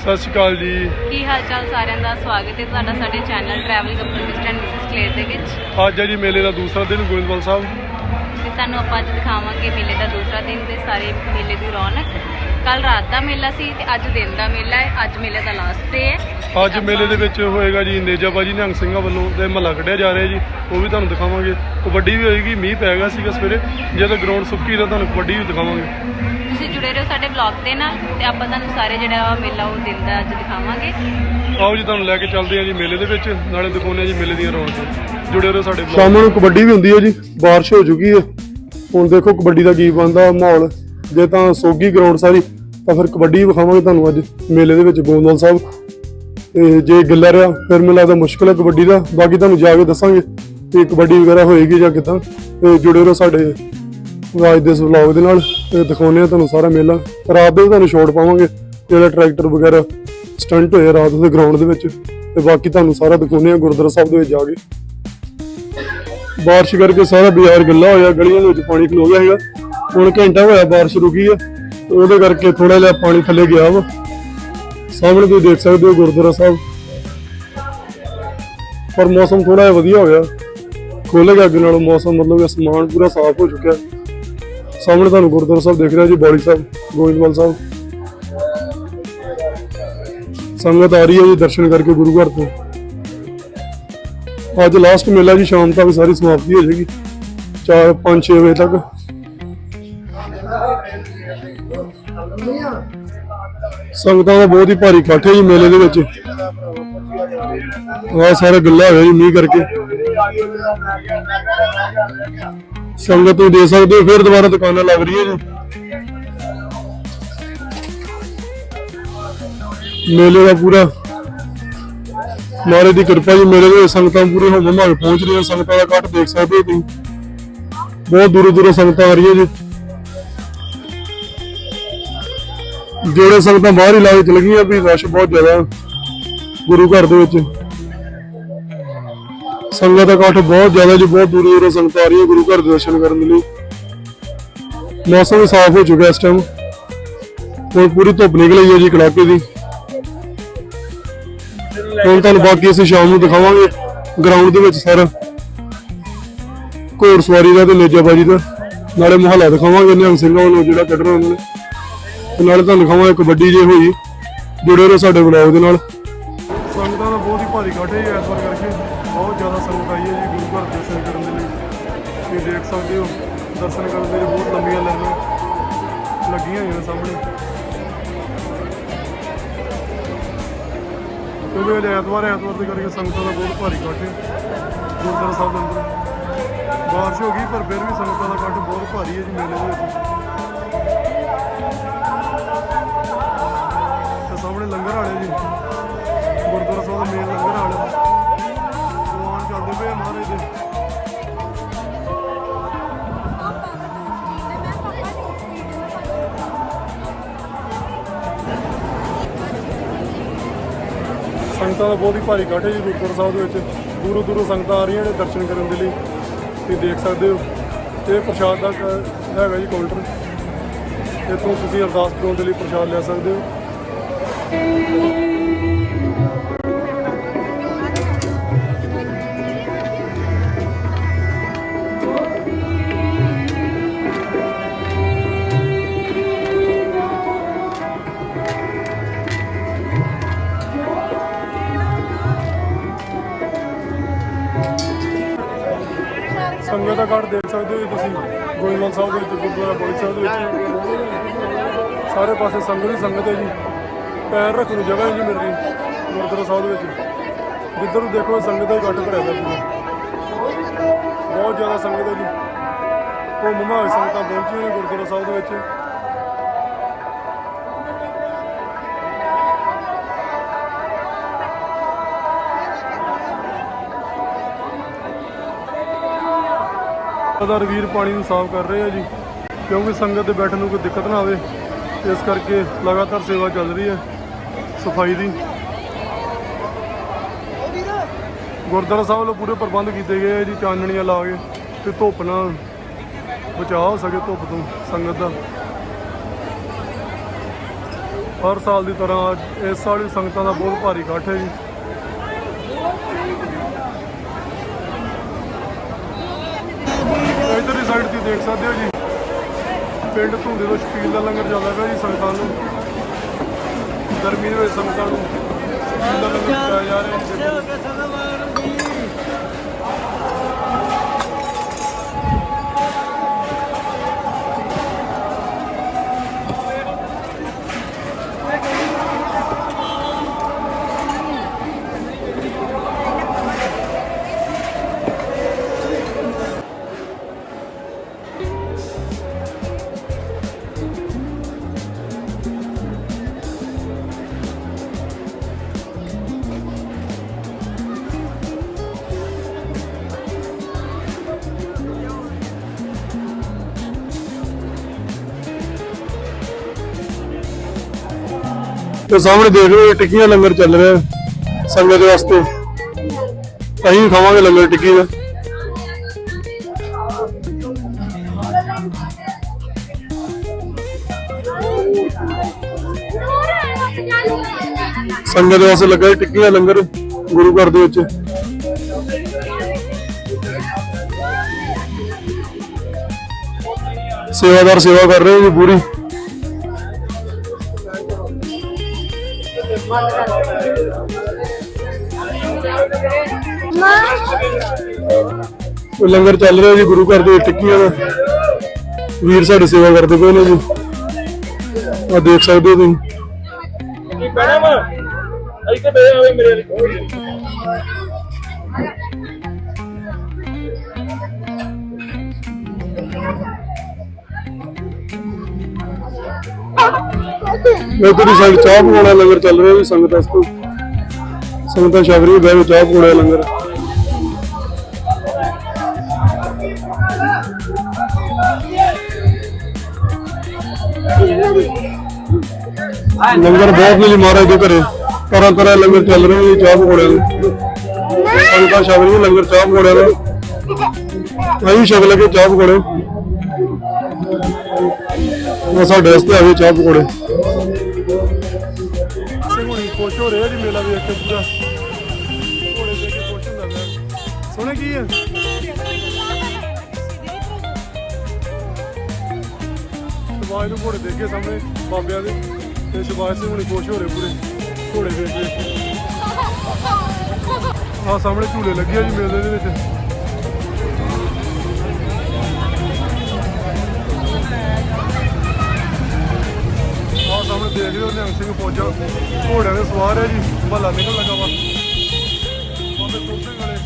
ਸਤਿ ਸ਼੍ਰੀ ਅਕਾਲ ਜੀ। ਕੀ ਹਾਲ ਚਾਲ ਸਾਰਿਆਂ ਦਾ? ਸਵਾਗਤ ਹੈ ਤੁਹਾਡਾ ਸਾਡੇ channel travel couple Mr and Mrs Kaler ਦੇ ਵਿੱਚ। ਅੱਜ ਹੈ ਜੀ ਮੇਲੇ ਦਾ ਦੂਸਰਾ ਦਿਨ ਗੋਇੰਦਵਾਲ ਸਾਹਿਬ। ਤੇ ਤੁਹਾਨੂੰ ਆਪਾਂ ਅੱਜ ਦਿਖਾਵਾਂਗੇ ਮੇਲੇ ਦਾ ਦੂਸਰਾ ਦਿਨ ਤੇ ਸਾਰੇ ਮੇਲੇ ਦੀ ਰੌਣਕ। ਕੱਲ ਰਾਤ ਦਾ ਮੇਲਾ ਸੀ ਤੇ ਅੱਜ ਦਿਨ ਦਾ ਮੇਲਾ ਹੈ ਅੱਜ ਮੇਲੇ ਦਾ ਲਾਸਟ ਡੇ ਹੈ। ਅੱਜ ਮੇਲੇ ਦੇ ਵਿੱਚ ਹੋਏਗਾ ਜੀ ਨੇਜਾਬਾਜੀ ਨਿਹੰਗ ਸਿੰਘਾਂ ਵੱਲੋਂ ਤੇ ਮਹੱਲਾ ਕੱਢਿਆ ਜਾ ਰਿਹਾ ਜੀ ਉਹ ਵੀ ਤੁਹਾਨੂੰ ਦਿਖਾਵਾਂਗੇ। ਕਬੱਡੀ ਵੀ ਹੋਏਗੀ ਮੀਂਹ ਪੈ ਗਿਆ ਸੀਗਾ ਸਵੇਰੇ ਜਦੋਂ ਗਰਾਊਂਡ ਸੁੱਕੀ ਤਾਂ ਤੁਹਾਨੂੰ ਕਬੱਡੀ ਵੀ ਦਿਖਾਵਾਂਗੇ। ਤੁਸੀਂ ਜੁੜੇ ਰਹੋ ਸਾਡੇ ਵਲੌਗ ਦੇ ਨਾਲ ਤੇ ਆਪਾਂ ਤੁਹਾਨੂੰ ਸਾਰੇ ਜਿਹੜਾ ਮੇਲਾ ਉਹ ਦਿਨ ਦਾ ਅੱਜ ਦਿਖਾਵਾਂਗੇ। ਆਓ ਜੀ ਤੁਹਾਨੂੰ ਲੈ ਕੇ ਚੱਲਦੇ ਹਾਂ ਜੀ ਮੇਲੇ ਦੇ ਵਿੱਚ ਨਾਲੇ ਦਿਖਾਉਂਦੇ ਹਾਂ ਜੀ ਮੇਲੇ ਦੀਆਂ ਰੌਣਕਾਂ। ਜੁੜੇ ਰਹੋ ਸਾਡੇ ਸ਼ਾਮ ਨੂੰ ਕਬੱਡੀ ਵੀ ਹੁੰਦੀ ਹੈ ਜੀ ਬਾਰਿਸ਼ ਹੋ ਚੁੱਕੀ ਹੈ। ਹੁਣ ਦੇਖੋ ਕਬੱਡੀ ਦਾ ਕੀ ਬਣਦਾ, ਮਾਹੌਲ। ਜੇ ਤਾਂ ਸੋਗੀ ਗਰਾਊਂਡ ਸਾਰੀ, ਤਾਂ ਫਿਰ ਕਬੱਡੀ ਵਿਖਾਵਾਂਗੇ ਤੁਹਾਨੂੰ ਅੱਜ, ਮੇਲੇ ਦੇ ਵਿੱਚ ਗੋਂਦਵਾਲ ਸਾਹਿਬ। ਤੇ ਜੇ ਗਿੱਲਾ ਰਿਹਾ ਫਿਰ ਮੈਨੂੰ ਲੱਗਦਾ ਮੁਸ਼ਕਲ ਹੈ ਕਬੱਡੀ ਦਾ। ਬਾਕੀ ਤੁਹਾਨੂੰ ਜਾ ਕੇ ਦੱਸਾਂਗੇ ਕਿ ਕਬੱਡੀ ਵਗੈਰਾ ਹੋਏਗੀ ਜਾਂ ਕਿੱਦਾਂ। ਤੇ ਜੁੜੇ ਰਹੋ ਸਾਡੇ ਅੱਜ ਦੇ ਇਸ ਵਲੌਗ ਦੇ ਨਾਲ, ਤੇ ਦਿਖਾਉਂਦੇ ਆ ਤੁਹਾਨੂੰ ਸਾਰਾ ਮੇਲਾ। ਰਾਤ ਦੇ ਤੁਹਾਨੂੰ ਸ਼ਾਟ ਪਾਵਾਂਗੇ, ਜਿਹੜਾ ਟਰੈਕਟਰ ਵਗੈਰਾ ਸਟੰਟ ਹੋਇਆ ਰਾਤ ਦੇ ਗਰਾਊਂਡ ਦੇ ਵਿੱਚ। ਤੇ ਬਾਕੀ ਤੁਹਾਨੂੰ ਸਾਰਾ ਦਿਖਾਉਂਦੇ ਆ ਗੁਰਦੁਆਰਾ ਸਾਹਿਬ ਦੇ ਵਿੱਚ ਜਾ ਕੇ। ਬਾਰਿਸ਼ ਕਰਕੇ ਸਾਰਾ ਬਾਜ਼ਾਰ ਗਿੱਲਾ ਹੋਇਆ, ਗਲੀਆਂ ਦੇ ਵਿੱਚ ਪਾਣੀ ਖਲੋ ਗਿਆ ਹੈਗਾ ਹੁਣ ਘੰਟਾ ਹੋਇਆ ਬਾਰਿਸ਼ ਰੁਕੀ ਆ ਉਹਦੇ ਕਰਕੇ ਥੋੜਾ ਜਿਹਾ ਪਾਣੀ ਥੱਲੇ ਗਿਆ ਵਾ। ਸਾਹਮਣੇ ਤੁਸੀਂ ਦੇਖ ਸਕਦੇ ਹੋ ਗੁਰਦੁਆਰਾ ਸਾਹਿਬ। ਪਰ ਮੌਸਮ ਥੋੜਾ ਜਿਹਾ ਵਧੀਆ ਹੋ ਗਿਆ ਖੁੱਲ ਗਿਆ ਅੱਗੇ ਨਾਲੋਂ ਮੌਸਮ, ਮਤਲਬ ਅਸਮਾਨ ਪੂਰਾ ਸਾਫ਼ ਹੋ ਚੁੱਕਿਆ। ਸਾਹਮਣੇ ਤੁਹਾਨੂੰ ਗੁਰਦੁਆਰਾ ਸਾਹਿਬ ਦੇਖ ਰਿਹਾ ਜੀ, ਬੌਲੀ ਸਾਹਿਬ, ਗੋਇੰਦਵਾਲ ਸਾਹਿਬ। ਸੰਗਤ ਆ ਰਹੀ ਹੈ ਜੀ ਦਰਸ਼ਨ ਕਰਕੇ ਗੁਰੂ ਘਰ ਤੋਂ। ਅੱਜ ਲਾਸਟ ਮੇਲਾ ਜੀ, ਸ਼ਾਮ ਤੱਕ ਸਾਰੀ ਸਮਾਪਤੀ ਹੋ ਜਾਏਗੀ। 4 5 6 ਵਜੇ ਤੱਕ। ਸੰਗਤਾਂ ਦਾ ਬਹੁਤ ਹੀ ਭਾਰੀ ਇਕੱਠ ਹੈ ਜੀ ਮੇਲੇ ਦੇ ਵਿੱਚ। ਆ ਸਾਰਾ ਗੱਲਾ ਹੋਇਆ ਜੀ ਮੀਂਹ ਕਰਕੇ। ਸੰਗਤ ਨੂੰ ਦੇ ਸਕਦੇ ਹੋ, ਫਿਰ ਦੁਬਾਰਾ ਦੁਕਾਨਾਂ ਲੱਗ ਰਹੀ ਹੈ ਜੀ। ਮੇਲੇ ਦਾ ਪੂਰਾ ਮਾਰੇ ਦੀ ਕਿਰਪਾ ਜੀ, ਮੇਰੇ ਦੇ ਸੰਗਤਾਂ ਪੂਰੀ ਹੋ ਮਮਾਗ ਪਹੁੰਚ ਰਹੀਆਂ, ਸੰਗਤਾਂ ਦਾ ਇਕੱਠ ਦੇਖ ਸਕਦੇ ਹੋ ਤੁਸੀਂ। ਬਹੁਤ ਦੂਰੋਂ ਦੂਰੋਂ ਸੰਗਤਾਂ ਆ ਰਹੀਆਂ ਜੀ। ਜਿਹੜੇ ਸੰਗਤਾਂ ਬਾਹਰ ਇਲਾਕੇ ਚ ਲੱਗੀਆਂ ਵੀ ਰਸ਼ ਬਹੁਤ ਜ਼ਿਆਦਾ ਗੁਰੂ ਘਰ ਦੇ ਵਿੱਚ। ਸੰਗਤ ਦਾ ਇਕੱਠ ਬਹੁਤ ਜ਼ਿਆਦਾ ਜੀ, ਬਹੁਤ ਦੂਰੋਂ ਦੂਰੋਂ ਸੰਗਤਾਂ ਆ ਰਹੀਆਂ, ਗੁਰੂ ਘਰ ਦੇ ਦਰਸ਼ਨ ਕਰਨ ਲਈ। ਮੌਸਮ ਸਾਫ਼ ਹੋ ਚੁੱਕਿਆ ਇਸ ਟਾਈਮ ਹੁਣ ਪੂਰੀ ਧੁੱਪ ਨਿਕਲ ਆਈ ਹੈ ਜੀ, ਕੜਾਕੇ ਦੀ। ਹੁਣ ਤੁਹਾਨੂੰ ਬਾਕੀ ਅਸੀਂ ਸ਼ਾਮ ਨੂੰ ਦਿਖਾਵਾਂਗੇ ਗਰਾਊਂਡ ਦੇ ਵਿੱਚ ਸਾਰਾ। ਘੋੜ ਸਵਾਰੀ ਦਾ ਤੇ ਨੇਜਾਬਾਜੀ ਦਾ। ਨਾਲੇ ਮੁਹੱਲਾ ਦਿਖਾਵਾਂਗੇ ਨਿਹੰਗ ਸਿੰਘਾਂ ਵੱਲੋਂ ਜਿਹੜਾ ਕੱਢ ਰਹੇ ਉਹਨਾਂ ਨੇ। ਤੇ ਨਾਲੇ ਤੁਹਾਨੂੰ ਦਿਖਾਵਾਂਗੇ ਕਬੱਡੀ ਜੇ ਹੋਈ, ਜੁੜੇ ਰਹੋ ਸਾਡੇ ਵਲੌਗ ਦੇ ਨਾਲ। ਸੰਗਤਾਂ ਦਾ ਬਹੁਤ ਹੀ ਭਾਰੀ ਇਕੱਠ ਹੈ ਇਸ ਵਾਰ ਕਰਕੇ ਬਹੁਤ ਜ਼ਿਆਦਾ ਸੰਗਤ ਆਈ ਹੈ ਜੀ, ਗੁਰੂ ਘਰ ਦਰਸ਼ਨ ਕਰਨ ਦੇ ਲਈ। ਤੁਸੀਂ ਦੇਖ ਸਕਦੇ ਹੋ, ਦਰਸ਼ਨ ਕਰਨ ਦੇ ਲਈ ਬਹੁਤ ਲੰਬੀਆਂ ਲਾਈਨਾਂ ਲੱਗੀਆਂ ਹੋਈਆਂ ਨੇ ਸਾਹਮਣੇ। ਕਿਉਂਕਿ ਅੱਜ ਐਤਵਾਰ ਹੈ, ਐਤਵਾਰ ਦੇ ਕਰਕੇ ਸੰਗਤਾਂ ਦਾ ਬਹੁਤ ਭਾਰੀ ਇਕੱਠ ਹੈ। ਗੁਰਦੁਆਰਾ ਸਾਹਿਬ ਦੇ ਅੰਦਰ। ਬਾਰਿਸ਼ ਹੋ ਗਈ ਪਰ ਫਿਰ ਵੀ ਸੰਗਤਾਂ ਦਾ ਇਕੱਠ ਬਹੁਤ ਭਾਰੀ ਹੈ ਜੀ ਮੇਲੇ ਦੇ ਵਿੱਚ। ਤੇ ਸਾਹਮਣੇ ਲੰਗਰ ਵਾਲੇ ਜੀ। ਗੁਰਦੁਆਰਾ ਸਾਹਿਬ ਦਾ ਮੇਨ ਲੰਗਰ ਵਾਲੇ। ਦੀਵਾਨ ਚੱਲਦੇ ਪਏ ਆ ਮਹਾਰਾਜ ਦੇ। ਸੰਗਤਾਂ ਦਾ ਬਹੁਤ ਹੀ ਭਾਰੀ ਇਕੱਠ ਹੈ ਜੀ ਗੁਰਦੁਆਰਾ ਸਾਹਿਬ ਦੇ ਵਿੱਚ। ਦੂਰੋਂ ਦੂਰੋਂ ਸੰਗਤਾਂ ਆ ਰਹੀਆਂ ਨੇ ਦਰਸ਼ਨ ਕਰਨ ਦੇ ਲਈ। ਤੁਸੀਂ ਦੇਖ ਸਕਦੇ ਹੋ। ਇਹ ਪ੍ਰਸ਼ਾਦ ਦਾ ਕ- ਹੈਗਾ ਜੀ ਕਾਊਂਟਰ। ਇੱਥੋਂ ਤੁਸੀਂ ਅਰਦਾਸ ਕਰਾਉਣ ਦੇ ਲਈ ਪ੍ਰਸ਼ਾਦ ਲੈ ਸਕਦੇ ਹੋ। ਸੰਗਤ ਦਾ ਘਾਟ ਦੇਖ ਸਕਦੇ ਹੋ ਜੀ ਤੁਸੀਂ। ਗੋਇੰਦਵਾਲ ਸਾਹਿਬ ਦੇ ਵਿੱਚ, ਗੁਰਦੁਆਰਾ ਬੋਲੀ ਸਾਹਿਬ ਦੇ ਵਿੱਚ। ਸਾਰੇ ਪਾਸੇ ਸੰਗਤ ਹੀ ਸੰਗਤ ਹੈ ਜੀ। ਪੈਰ ਰੱਖਣ ਨੂੰ ਜਗ੍ਹਾ ਹੀ ਨਹੀਂ ਮਿਲ ਰਹੀ ਗੁਰਦੁਆਰਾ ਸਾਹਿਬ ਦੇ ਵਿੱਚ। ਜਿੱਧਰ ਨੂੰ ਦੇਖੋ, ਸੰਗਤ ਦਾ ਹੀ ਘੱਟ ਭਰਿਆ ਦਾ ਬਹੁਤ ਜ਼ਿਆਦਾ ਸੰਗਤ ਹੈ ਜੀ। ਉਹ ਮਮਾ ਸੰਗਤਾਂ ਪਹੁੰਚੀਆਂ ਨੇ ਗੁਰਦੁਆਰਾ ਸਾਹਿਬ ਦੇ ਵਿੱਚ। ਲਗਾਤਾਰ ਵੀਰ ਪਾਣੀ ਨੂੰ ਸਾਫ਼ ਕਰ ਰਹੇ ਆ ਜੀ, ਕਿਉਂਕਿ ਸੰਗਤ ਦੇ ਬੈਠਣ ਨੂੰ ਕੋਈ ਦਿੱਕਤ ਨਾ ਆਵੇ, ਇਸ ਕਰਕੇ ਲਗਾਤਾਰ ਸੇਵਾ ਚੱਲ ਰਹੀ ਹੈ, ਸਫ਼ਾਈ ਦੀ। ਗੁਰਦੁਆਰਾ ਸਾਹਿਬ ਵੱਲੋਂ ਪੂਰੇ ਪ੍ਰਬੰਧ ਕੀਤੇ ਗਏ ਆ ਜੀ, ਚਾਨਣੀਆਂ ਲਾ ਕੇ ਤੇ ਧੁੱਪ ਨਾਲ ਬਚਾਅ ਹੋ ਸਕੇ ਧੁੱਪ ਤੋਂ ਸੰਗਤ ਦਾ। ਹਰ ਸਾਲ ਦੀ ਤਰ੍ਹਾਂ ਇਸ ਸਾਲ ਵੀ ਸੰਗਤਾਂ ਦਾ ਬਹੁਤ ਭਾਰੀ ਇਕੱਠ ਹੈ ਜੀ। ਇਧਰਲੀ ਦੇਖ ਸਕਦੇ ਹੋ ਜੀ। ਪਿੰਡ ਧੁੰਦੇ ਤੋਂ ਸ਼ਪੀਲ ਦਾ ਲੰਗਰ ਚੱਲਦਾ ਪਿਆ ਜੀ ਸੰਗਤਾਂ ਨੂੰ। ਗਰਮੀ ਦੇ ਵਿੱਚ ਸੰਗਤਾਂ ਨੂੰ ਸ਼ਪੀਲ ਦਾ ਲੰਗਰ ਛਕਾਇਆ ਜਾ ਰਿਹਾ। ਜੀ ਤੇ ਸਾਹਮਣੇ ਦੇਖ ਰਹੇ ਹੋ ਟਿੱਕੀਆਂ ਲੰਗਰ ਚੱਲ ਰਿਹਾ ਹੈ ਸੰਗਤ ਵਾਸਤੇ। ਅਸੀਂ ਵੀ ਖਾਵਾਂਗੇ ਲੰਗਰ ਟਿੱਕੀ ਦਾ। ਸੰਗਤ ਵਾਸਤੇ ਲੱਗਾ ਹੈ ਟਿੱਕੀਆਂ ਲੰਗਰ ਗੁਰੂ ਘਰ ਦੇ ਵਿੱਚ। ਸੇਵਾਦਾਰ ਸੇਵਾ ਕਰ ਰਹੇ ਜੀ ਪੂਰੀ। ਲੰਗਰ ਚੱਲ ਰਿਹਾ ਜੀ ਗੁਰੂ ਘਰ ਦੇ ਟਿੱਕੀਆਂ ਦਾ। ਵੀਰ ਸਾਡੇ ਸੇਵਾ ਕਰਦੇ ਪਏ ਨੇ ਜੀ। ਆ ਦੇਖ ਸਕਦੇ ਹੋ ਤੁਸੀਂ। ਬਹਿਣਾ ਵਾ ਇੱਥੇ ਬਹਿ ਆਵੇ ਮੇਰੇ ਲਈ ਮੈਂ ਤੇਰੀ ਸਾਈਡ ਚਾਹ ਪਕਾਉਣਾ ਲੰਗਰ ਚੱਲ ਰਿਹਾ ਜੀ ਸੰਗਤ ਵਾਸਤੇ। ਸੰਗਤਾਂ ਬਹਿ ਕੇ ਚਾਹ ਪਕਾਉਣਾ ਲੰਗਰ। ਲੰਗਰ ਬਹੁਤ ਨੇ ਮਹਾਰਾਜ ਦੇ ਘਰੇ। ਤਰ੍ਹਾਂ ਤਰ੍ਹਾਂ ਲੰਗਰ ਚੱਲ ਰਹੇ ਜੀ, ਚਾਹ ਪਕੌੜਿਆਂ ਦੇ। ਸੰਗਤਾਂ ਛਕ ਰਹੀਆਂ ਲੰਗਰ ਚਾਹ ਪਕੌੜਿਆਂ ਦਾ। ਅਸੀਂ ਛਕ ਲਗੇ ਚਾਹ ਪਕੌੜੇ। ਉਹ ਸਾਡੇ ਵਾਸਤੇ ਆਵੇ ਚਾਹ ਪਕੌੜੇ। ਹੁਣੀ ਖੁਸ਼ ਹੋ ਰਿਹਾ ਜੀ, ਮੇਲਾ ਵੇਖ ਕੇ ਪੂਰਾ। ਘੋੜੇ ਦੇਖ ਕੇ ਖੁਸ਼ ਹੁੰਦਾ ਪਿਆ। ਸੁਣੇ ਕੀ ਹੈ ਸ਼ਬਾਜ ਨੂੰ ਘੋੜੇ ਦੇਖ ਕੇ ਸਾਹਮਣੇ, ਬਾਬਿਆਂ ਦੇ। ਤੇ ਸ਼ਬਾਜ ਸਿੰਘ ਹੁਣੀ ਖੁਸ਼ ਹੋ ਰਹੇ ਪੂਰੇ, ਘੋੜੇ ਦੇਖ ਕੇ। ਆਹ ਸਾਹਮਣੇ ਝੂਲੇ ਲੱਗੇ ਆ ਜੀ ਮੇਲੇ ਦੇ ਵਿੱਚ। ਆਹ ਸਾਹਮਣੇ ਦੇਖ ਰਹੇ ਹੋ, ਨਿਹੰਗ ਸਿੰਘ ਫੌਜਾਂ, ਘੋੜਿਆਂ ਦੇ ਸਵਾਰ ਹੈ ਜੀ। ਮਹੱਲਾ ਨਿਕਲ ਲੱਗਾ ਵਾ। ਬਾਬੇ ਤੁਰ ਸਿੰਘ ਵਾਲੇ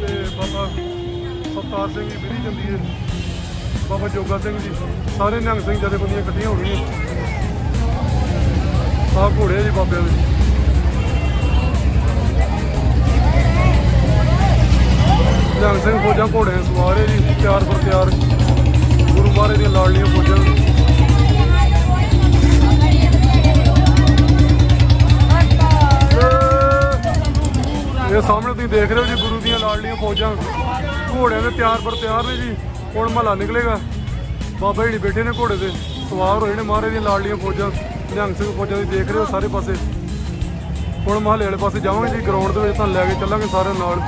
ਤੇ ਬਾਬਾ ਸਤਕਾਰ ਸਿੰਘ ਜੀ ਵਿਧੀ ਜਾਂਦੀ ਹੈ ਬਾਬਾ ਜੋਗਾ ਸਿੰਘ ਜੀ, ਸਾਰੇ ਨਿਹੰਗ ਸਿੰਘ ਜਥੇਬੰਦੀਆਂ ਇਕੱਠੀਆਂ ਹੋ ਗਈਆਂ। ਆਹ ਘੋੜੇ ਜੀ ਬਾਬਿਆਂ ਦੇ। ਨਿਹੰਗ ਸਿੰਘ ਫੌਜਾਂ ਘੋੜਿਆਂ ਦੇ ਸਵਾਰ ਹੈ ਜੀ, ਤਿਆਰ ਪਰ ਤਿਆਰ। ਗੁਰੂ ਮਹਾਰਾਜ ਦੀਆਂ ਲਾਡਲੀਆਂ ਫੌਜਾਂ ਇਹ ਸਾਹਮਣੇ ਤੁਸੀਂ ਦੇਖ ਰਹੇ ਹੋ ਜੀ, ਗੁਰੂ ਦੀਆਂ ਲਾਡਲੀਆਂ ਫੌਜਾਂ। ਘੋੜਿਆਂ ਦੇ ਤਿਆਰ ਪਰ ਤਿਆਰ ਨੇ ਜੀ, ਹੁਣ ਮਹੱਲਾ ਨਿਕਲੇਗਾ। ਬਾਬਾ ਜੀ ਬੈਠੇ ਨੇ ਘੋੜੇ ਤੇ, ਸਵਾਰ ਹੋਏ ਨੇ ਮਹਾਰਾਜ ਦੀਆਂ ਲਾਡਲੀਆਂ ਫੌਜਾਂ। ਨਿਹੰਗ ਸਿੰਘ ਫੌਜਾਂ ਦੀ ਦੇਖ ਰਹੇ ਹੋ ਸਾਰੇ ਪਾਸੇ। ਹੁਣ ਮਹੱਲੇ ਵਾਲੇ ਪਾਸੇ ਜਾਵਾਂਗੇ ਜੀ ਗਰਾਊਂਡ ਦੇ ਵਿੱਚ ਤੁਹਾਨੂੰ ਲੈ ਕੇ ਚੱਲਾਂਗੇ ਸਾਰਿਆਂ ਨਾਲ।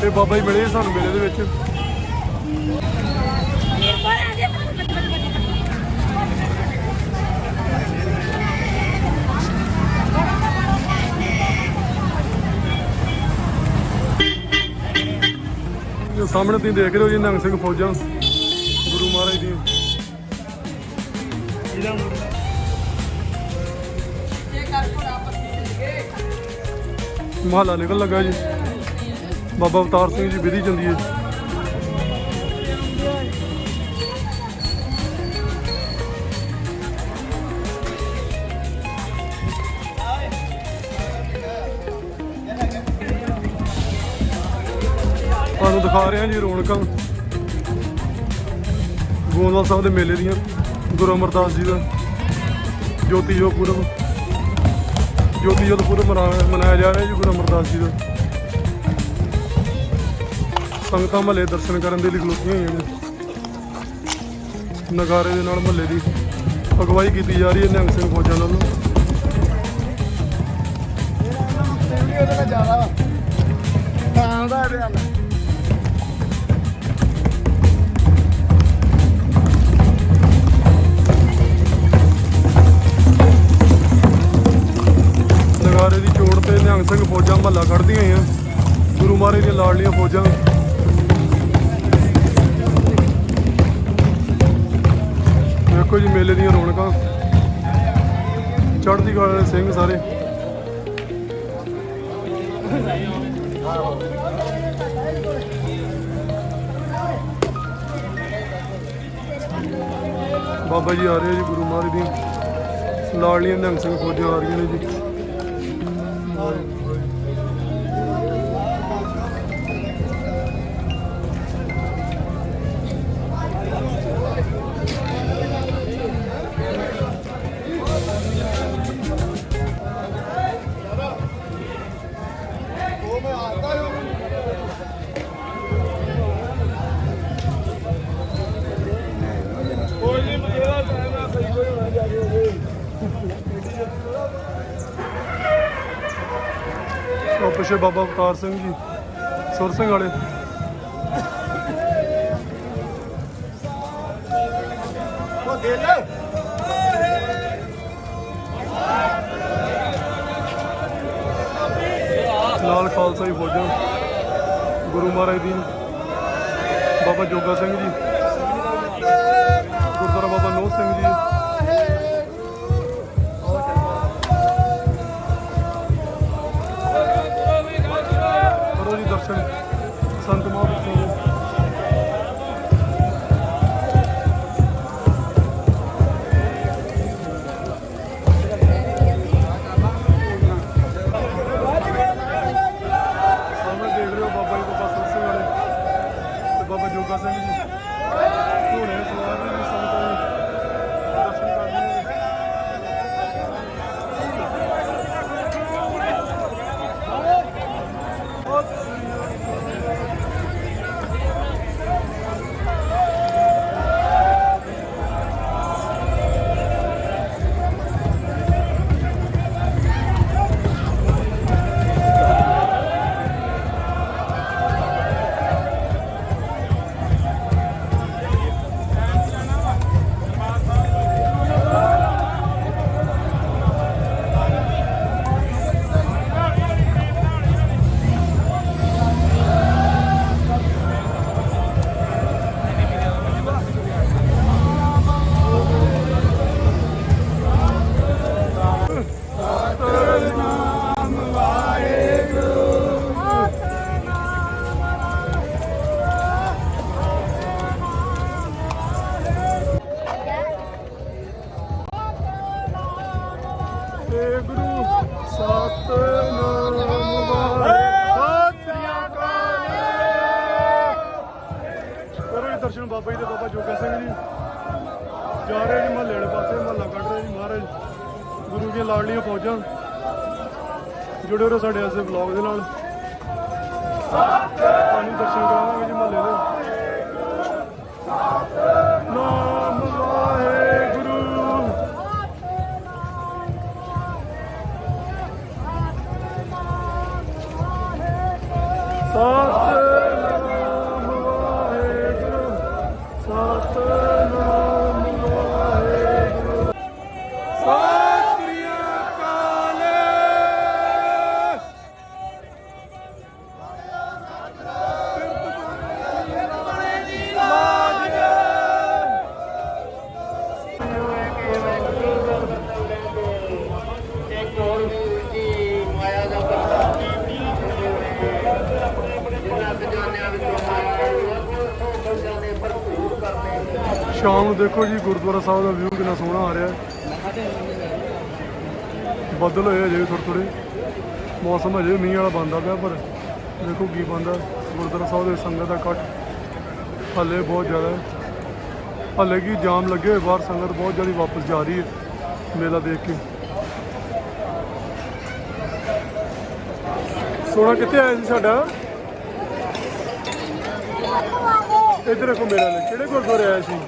ਤੇ ਬਾਬਾ ਜੀ ਮਿਲੇ ਜੀ ਸਾਨੂੰ ਮੇਲੇ ਦੇ ਵਿੱਚ। ਸਾਹਮਣੇ ਤੁਸੀਂ ਦੇਖ ਰਹੇ ਹੋ ਜੀ ਨਿਹੰਗ ਸਿੰਘ ਫੌਜਾਂ, ਗੁਰੂ ਮਹਾਰਾਜ ਦੀਆਂ। ਮਹੱਲਾ ਨਿਕਲ ਲੱਗਾ ਜੀ। ਬਾਬਾ ਅਵਤਾਰ ਸਿੰਘ ਜੀ ਵਿਧੀ ਜਾਂਦੀ ਹੈ ਤੁਹਾਨੂੰ ਦਿਖਾ ਰਹੇ ਹਾਂ ਜੀ ਰੌਣਕਾਂ। ਗੋਇੰਦਵਾਲ ਸਾਹਿਬ ਦੇ ਮੇਲੇ ਦੀਆਂ। ਗੁਰੂ ਅਮਰਦਾਸ ਜੀ ਦਾ। ਜੋਤੀ ਜੋਤ ਪੁਰਬ ਜੋ ਕਿ ਜਦੋਂ ਪੂਰੇ ਮਨਾਇਆ ਜਾ ਰਿਹਾ ਜੀ, ਗੁਰੂ ਅਮਰਦਾਸ ਜੀ ਦਾ। ਸੰਗਤਾਂ ਮਹੱਲੇ ਦਰਸ਼ਨ ਕਰਨ ਦੇ ਲਈ ਖਲੋਤੀਆਂ ਹੋਈਆਂ ਨੇ। ਨਗਾਰੇ ਦੇ ਨਾਲ ਮਹੱਲੇ ਦੀ ਅਗਵਾਈ ਕੀਤੀ ਜਾ ਰਹੀ ਹੈ ਨਿਹੰਗ ਸਿੰਘ ਫੌਜਾਂ ਵੱਲੋਂ। ਇਹਦਾ ਨਾਮ ਫੇਵਰੀ ਉਹਦਾ ਜ਼ਿਆਦਾ ਤਾਂ ਦਾ ਰਿਆਲਾ ਨਿਹੰਗ ਸਿੰਘ ਫੌਜਾਂ ਮਹੱਲਾ ਕੱਢਦੀਆਂ ਆ ਗੁਰੂ ਮਹਾਰਾਜ ਦੀਆਂ ਲਾਡਲੀਆਂ ਫੌਜਾਂ। ਦੇਖੋ ਜੀ ਮੇਲੇ ਦੀਆਂ ਰੌਣਕਾਂ। ਚੜ੍ਹਦੀ ਕਲਾ ਦੇ ਸਿੰਘ ਸਾਰੇ। ਬਾਬਾ ਜੀ ਆ ਰਹੇ ਜੀ ਗੁਰੂ ਮਹਾਰਾਜ ਦੀਆਂ। ਲਾਡਲੀਆਂ ਨਿਹੰਗ ਸਿੰਘ ਫੌਜਾਂ ਆ ਰਹੀਆਂ ਨੇ ਜੀ। 我们啊，加油！ਪਿੱਛੇ ਬਾਬਾ ਅਵਤਾਰ ਸਿੰਘ ਜੀ, ਸੁਰ ਸਿੰਘ ਵਾਲੇ। ਉਹ ਦੇ ਲੈ ਲਾਲ ਖਾਲਸਾ ਜੀ ਫੌਜਾਂ, ਗੁਰੂ ਮਹਾਰਾਜ ਦੀ ਬਾਬਾ ਜੋਗਾ ਸਿੰਘ ਜੀ। ਜੁੜੇ ਰਹੋ ਸਾਡੇ ਐਸੇ ਵਲੌਗ ਦੇ ਨਾਲ। ਤੁਹਾਨੂੰ ਦਰਸ਼ਨ ਕਰਾਵਾਂਗੇ ਜੀ ਮਹੱਲੇ ਦੇ। ਨਾਮ ਵਾਹਿਗੁਰੂ। ਸਤਨਾਮ ਸ਼ਾਮ ਨੂੰ ਦੇਖੋ ਜੀ, ਗੁਰਦੁਆਰਾ ਸਾਹਿਬ ਦਾ ਵਿਊ ਕਿੰਨਾ ਸੋਹਣਾ ਆ ਰਿਹਾ ਹੈ। ਬੱਦਲ ਹੋਏ ਅਜੇ ਥੋੜੇ ਥੋੜੇ ਮੌਸਮ ਅਜੇ ਮੀਂਹ ਵਾਲਾ ਬੰਦਾ ਪਿਆ, ਪਰ ਦੇਖੋ ਕੀ ਬੰਦਾ ਗੁਰਦੁਆਰਾ ਸਾਹਿਬ ਦੇ ਸੰਗਤ ਦਾ ਕੱਟ ਹੱਲੇ ਬਹੁਤ ਜ਼ਿਆਦਾ ਹੈ। ਹੱਲੇ ਕੀ ਜਾਮ ਲੱਗੇ ਹੋਏ, ਬਾਹਰ ਸੰਗਤ ਬਹੁਤ ਜ਼ਿਆਦਾ ਵਾਪਸ ਜਾ ਰਹੀ ਹੈ ਮੇਲਾ ਦੇਖ ਕੇ। ਸੋਨਾ ਕਿੱਥੇ ਆਇਆ ਸੀ ਸਾਡਾ? ਇੱਧਰ ਦੇਖੋ ਮੇਲਾ ਕਿਹੜੇ ਗੁਰਦੁਆਰੇ ਆਇਆ ਸੀ?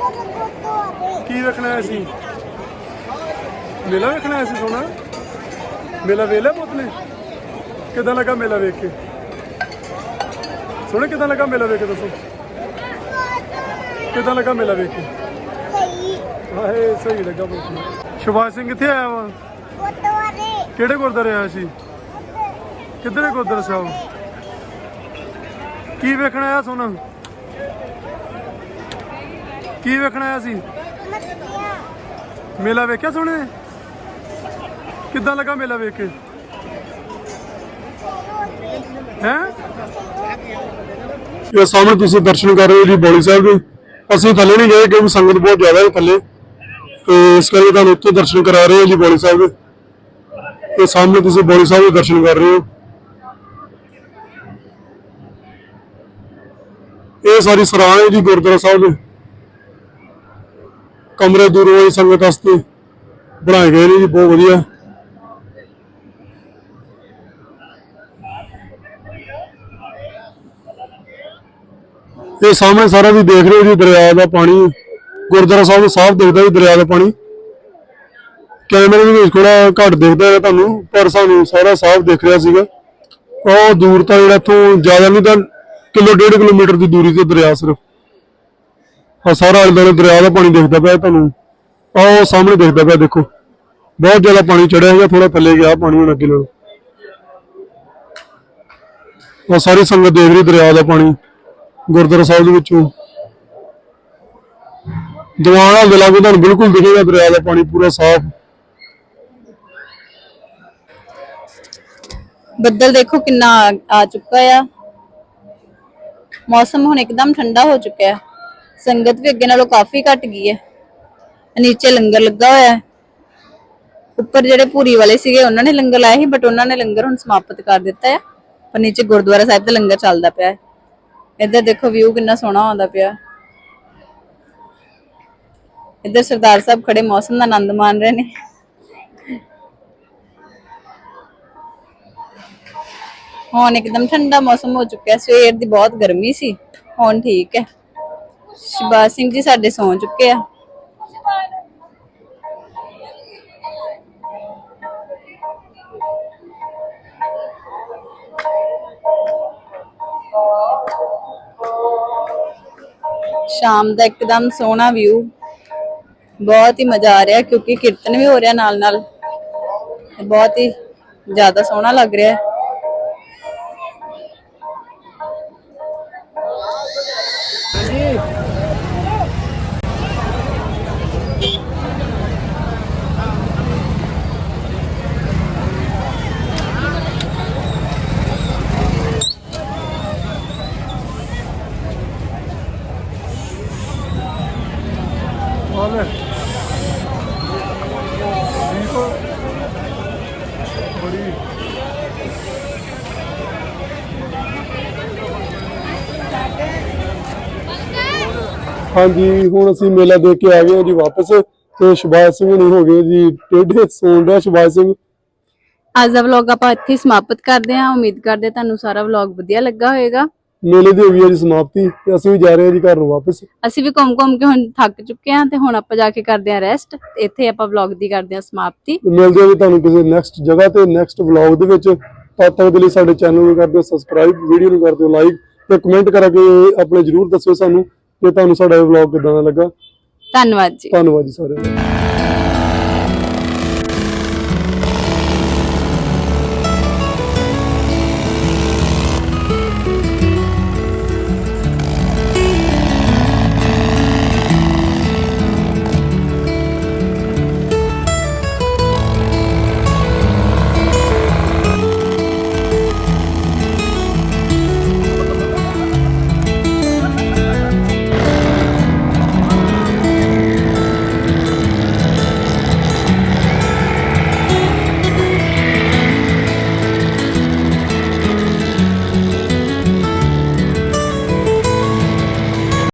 ਕੀ ਵੇਖਣਾ ਆਇਆ ਸੀ ਮੇਲਾ ਵੇਖਣਾ ਆਇਆ ਸੀ ਸੋਨਾ? ਮੇਲਾ ਵੇਲਾ ਪੁੱਤ ਨੇ? ਕਿਦਾਂ ਲੱਗਾ ਮੇਲਾ ਵੇਖ ਕੇ? ਸੋਹਣੇ ਕਿਦਾਂ ਲੱਗਾ ਮੇਲਾ ਵੇਖ ਕੇ ਦੱਸੋ? ਕਿਦਾਂ ਲੱਗਾ ਮੇਲਾ ਵੇਖ ਕੇ? ਸਹੀ ਆਹੇ, ਸਹੀ ਲੱਗਾ ਬਹੁਤ ਸ਼ਿਵਾਜ ਸਿੰਘ ਕਿੱਥੇ ਆਇਆ ਵਾ? ਗੁਰਦੁਆਰੇ ਕਿਹੜੇ ਗੁਰਦੁਆਰੇ ਆਇਆ ਸੀ? ਕਿੱਧਰ ਹੈ ਗੁਰਦੁਆਰਾ ਸਾਹਿਬ? ਕੀ ਵੇਖਣਾ ਆਇਆ ਸੋਨਾ? ਕੀ ਵੇਖਣ ਆਇਆ ਸੀ? ਮੇਲਾ ਵੇਖਿਆ ਸੋਨੇ ਕਿੱਦਾਂ ਲੱਗਾ ਮੇਲਾ ਵੇਖ ਕੇ? ਹੈ? ਇਹ ਸਾਹਮਣੇ ਤੁਸੀਂ ਦਰਸ਼ਨ ਕਰ ਰਹੇ ਹੋ ਜੀ ਬੋਲੀ ਸਾਹਿਬ ਦੇ ਅਸੀਂ ਥੱਲੇ ਨਹੀਂ ਗਏ ਕਿਉਂਕਿ ਸੰਗਤ ਬਹੁਤ ਜ਼ਿਆਦਾ ਹੈ ਥੱਲੇ। ਤੇ ਇਸ ਕਰਕੇ ਤੁਹਾਨੂੰ ਉੱਥੇ ਦਰਸ਼ਨ ਕਰਾ ਰਹੇ ਹਾਂ ਜੀ ਬੋਲੀ ਸਾਹਿਬ। ਦੇ ਤੇ ਸਾਹਮਣੇ ਤੁਸੀਂ ਬੋਲੀ ਸਾਹਿਬ ਦੇ ਦਰਸ਼ਨ ਕਰ ਰਹੇ ਹੋ। ਇਹ ਸਾਰੀ ਸਰਾਂ ਹੈ ਜੀ ਗੁਰਦੁਆਰਾ ਸਾਹਿਬ। ਦੇ ਕਮਰੇ ਦੂਰ ਆਈ ਸੰਗਤ ਵਾਸਤੇ। ਬਣਾਏ ਗਏ ਨੇ ਜੀ, ਬਹੁਤ ਵਧੀਆ। ਇਹ ਸਾਹਮਣੇ ਸਾਰਾ ਵੀ ਦੇਖ ਰਹੇ ਹੋ ਜੀ, ਦਰਿਆ ਦਾ ਪਾਣੀ। ਗੁਰਦੁਆਰਾ ਸਾਹਿਬ ਨੂੰ ਸਾਫ਼ ਦਿਖਦਾ ਜੀ, ਦਰਿਆ ਦਾ ਪਾਣੀ। ਕੈਮਰੇ ਦੇ ਵਿੱਚ ਥੋੜਾ ਘੱਟ ਦਿਖਦਾ ਹੈ ਤੁਹਾਨੂੰ, ਪਰ ਸਾਨੂੰ ਸਾਰਾ ਸਾਫ਼ ਦਿਖ ਰਿਹਾ ਸੀਗਾ। ਉਹ ਦੂਰ ਤਾਂ ਜਿਹੜਾ ਇੱਥੋਂ ਜ਼ਿਆਦਾ ਨਹੀਂ ਤਾਂ ਕਿਲੋ, ਡੇਢ ਕਿਲੋਮੀਟਰ ਦੀ ਦੂਰੀ ਤੇ ਦਰਿਆ ਸਿਰਫ। ਆ ਸਾਰਾ ਆਲੇ ਦੁਆਲੇ ਦਰਿਆ ਦਾ ਪਾਣੀ ਦਿਖਦਾ ਪਿਆ ਤੁਹਾਨੂੰ। ਆਹ ਉਹ ਸਾਹਮਣੇ ਦਿਖਦਾ ਪਿਆ, ਦੇਖੋ। ਬਹੁਤ ਜ਼ਿਆਦਾ ਪਾਣੀ ਚੜਿਆ ਹੈਗਾ ਥੋੜਾ ਥੱਲੇ ਗਿਆ ਪਾਣੀ ਹੁਣ ਅੱਗੇ ਨਾਲੋਂ। ਉਹ ਸਾਰੀ ਸੰਗਤ ਦੇਖ ਰਹੀ ਦਰਿਆ ਦਾ ਪਾਣੀ, ਗੁਰਦੁਆਰਾ ਸਾਹਿਬ ਦੇ ਵਿੱਚੋਂ। ਦੁਆਣਾ ਦੇ ਲਾਗੂ ਤੁਹਾਨੂੰ ਬਿਲਕੁਲ ਦਿਖੇਗਾ, ਦਰਿਆ ਦਾ ਪਾਣੀ ਪੂਰਾ ਸਾਫ਼। ਬੱਦਲ ਦੇਖੋ ਕਿੰਨਾ ਆ- ਆ ਚੁੱਕਾ ਆ। ਮੌਸਮ ਹੁਣ ਇੱਕਦਮ ਠੰਡਾ ਹੋ ਚੁੱਕਿਆ। ਹੈ ਸੰਗਤ ਵੀ ਅੱਗੇ ਨਾਲੋਂ ਕਾਫੀ ਘਟ ਗਈ ਹੈ। ਨੀਚੇ ਲੰਗਰ ਲੱਗਾ ਹੋਇਆ ਹੈ। ਉੱਪਰ ਜਿਹੜੇ ਪੂਰੀ ਵਾਲੇ ਸੀਗੇ, ਉਹਨਾਂ ਨੇ ਲੰਗਰ ਲਾਇਆ ਸੀ ਬਟ ਉਹਨਾਂ ਨੇ ਲੰਗਰ ਹੁਣ ਸਮਾਪਤ ਕਰ ਦਿੱਤਾ ਹੈ। ਪਰ ਨੀਚੇ ਗੁਰਦੁਆਰਾ ਸਾਹਿਬ ਦਾ ਲੰਗਰ ਚੱਲਦਾ ਪਿਆ ਹੈ। ਇੱਧਰ ਦੇਖੋ ਵਿਊ ਕਿੰਨਾ ਸੋਹਣਾ ਆਉਂਦਾ ਪਿਆ। ਇੱਧਰ ਸਰਦਾਰ ਸਾਹਿਬ ਖੜੇ, ਮੌਸਮ ਦਾ ਆਨੰਦ ਮਾਣ ਰਹੇ ਨੇ। ਹੁਣ ਇੱਕਦਮ ਠੰਡਾ ਮੌਸਮ ਹੋ ਚੁੱਕਿਆ, ਸਵੇਰ ਦੀ ਬਹੁਤ ਗਰਮੀ ਸੀ, ਹੁਣ ਠੀਕ ਹੈ। ਸ਼ਿਬਾਜ ਸਿੰਘ ਜੀ ਸਾਡੇ ਸੌਂ ਚੁੱਕੇ ਆ। ਸ਼ਾਮ ਦਾ ਇੱਕਦਮ ਸੋਹਣਾ ਵਿਊ ਬਹੁਤ ਹੀ ਮਜ਼ਾ ਆ ਰਿਹਾ ਕਿਉਂਕਿ ਕੀਰਤਨ ਵੀ ਹੋ ਰਿਹਾ ਨਾਲ ਨਾਲ ਬਹੁਤ ਹੀ ਜ਼ਿਆਦਾ ਸੋਹਣਾ ਲੱਗ ਰਿਹਾ। ਹੈ ਹਾਂਜੀ ਹੁਣ ਅਸੀਂ ਮੇਲਾ ਦੇਖ ਕੇ ਆ ਗਏ ਹਾਂ ਜੀ ਵਾਪਸ ਤੇ ਸ਼ਿਵਾਜ ਸਿੰਘ ਨਹੀਂ ਹੋ ਗਏ ਜੀ ਟੇਢੇ ਸੌਣ ਰਿਹਾ ਸ਼ਿਵਾਜ ਸਿੰਘ। ਅੱਜ ਦਾ ਵਲੌਗ ਆਪਾਂ ਇੱਥੇ ਹੀ ਸਮਾਪਤ ਕਰਦੇ ਹਾਂ। ਉਮੀਦ ਕਰਦੇ ਤੁਹਾਨੂੰ ਸਾਰਾ ਵਲੌਗ ਵਧੀਆ ਲੱਗਾ ਹੋਵੇਗਾ ਮੇਲੇ ਦੀ ਹੋ ਗਈ ਹੈ ਜੀ ਸਮਾਪਤੀ ਤੇ ਅਸੀਂ ਵੀ ਜਾ ਰਹੇ ਹਾਂ ਜੀ ਘਰ ਨੂੰ ਵਾਪਸ। ਅਸੀਂ ਵੀ ਘੁੰਮ ਘੁੰਮ ਕੇ ਹੁਣ ਥੱਕ ਚੁੱਕੇ ਹਾਂ ਤੇ ਹੁਣ ਆਪਾਂ ਜਾ ਕੇ ਕਰਦੇ ਹਾਂ ਰੈਸਟ ਇੱਥੇ ਆਪਾਂ ਵਲੌਗ ਦੀ ਕਰਦੇ ਹਾਂ ਸਮਾਪਤੀ। ਤੇ ਮਿਲਦੇ ਹਾਂ ਜੀ ਤੁਹਾਨੂੰ ਕਿਸੇ ਨੈਕਸਟ ਜਗ੍ਹਾ ਤੇ ਨੈਕਸਟ ਵਲੌਗ ਦੇ ਵਿੱਚ। ਤਦ ਤੱਕ ਦੇ ਲਈ ਸਾਡੇ ਚੈਨਲ ਨੂੰ ਕਰ ਦਿਓ ਸਬਸਕ੍ਰਾਈਬ ਵੀਡੀਓ ਨੂੰ ਕਰ ਦਿਓ ਲਾਈਕ ਤੇ ਕਮੈਂਟ ਕਰਕੇ ਆਪਣੇ ਜਰੂਰ ਦੱਸਿਓ ਸਾਨੂੰ। ਕਿ ਤੁਹਾਨੂੰ ਸਾਡਾ ਵਲੌਗ ਕਿਦਾਂ ਦਾ ਲੱਗਾ? ਧੰਨਵਾਦ ਜੀ। ਧੰਨਵਾਦ ਜੀ ਸਾਰਿਆਂ ਦਾ।